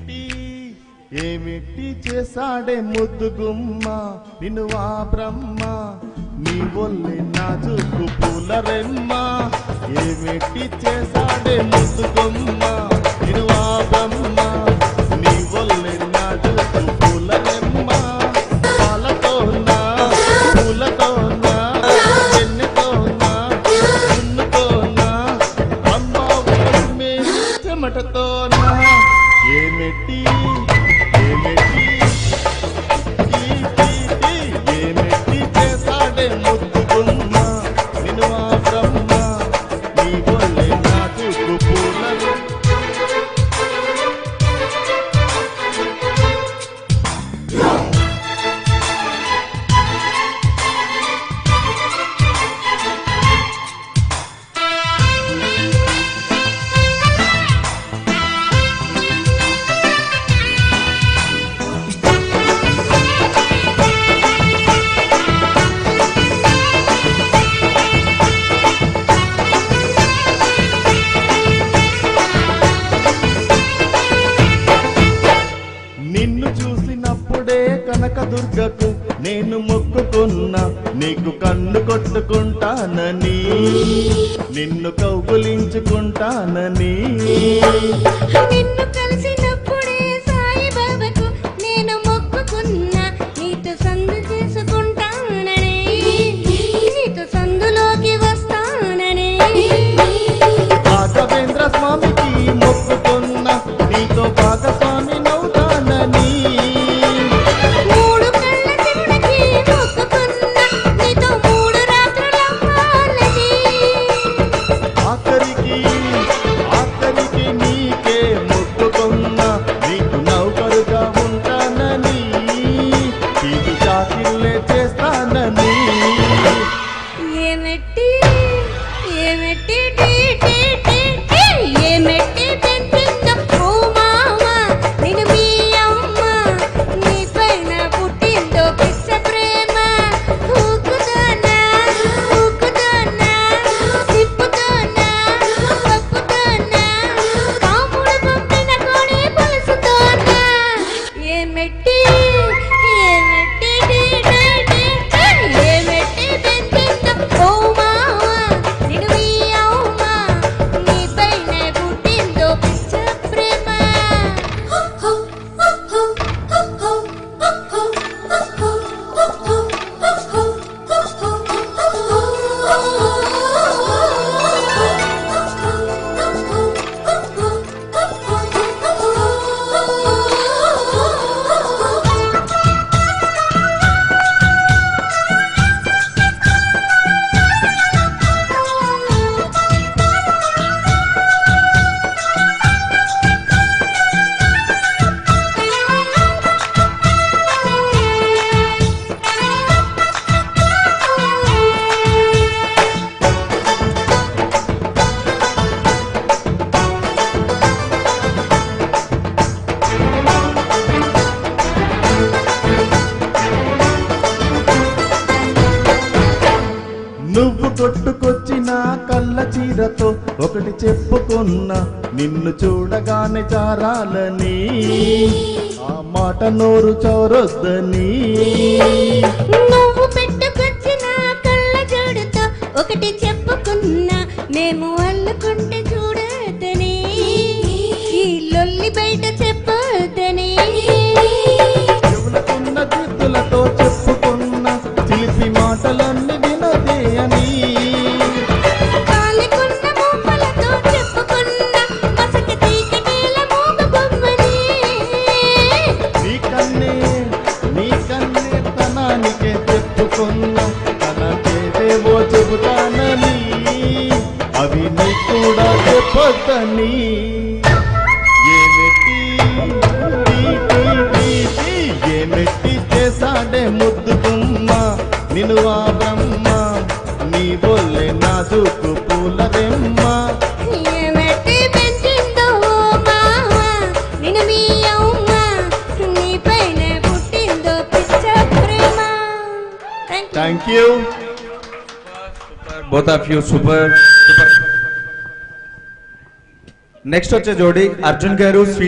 ఏమిటి ఏమిటి చేసాడే ముద్దుగుమ్మ? నిన్ను ఆ బ్రహ్మ నీ ఒళ్ళే నాజుకు పూల రెమ్మ ఏమిటి చేసాడే ముద్దుగుమ్మ? నిన్ను ఆ బ్రహ్మ దుర్గకు నేను మొక్కుకున్నా నీకు కన్ను కొట్టుకుంటానని. నిన్ను కౌగులించుకుంటానని. నిన్ను కలిసి కొట్టుకొచ్చిన కళ్ళ చీరతో ఒకటి చెప్పుకున్నా నిన్ను చూడగానే చారాలని. ఆ మాట నోరు చౌరొద్దని. నువ్వు పెట్టుకొచ్చిన ఒకటి చెప్పుకున్నా మేము అల్లుకుంటే చూడదని ఈ లొల్లి బయట చెప్పొద్దని. చేదేవో చెబుతానని అవి నీ కూడా చెప్పొద్దని ఏమిటి ఏమిటి చేసాడే ముద్దు ఆ బ్రహ్మ నీ బొల్లె పూల రెమ్మ ఏమెట్టి పెంచిందో both of you both of you super. Next వచ్చే జోడి అర్జున్ గారు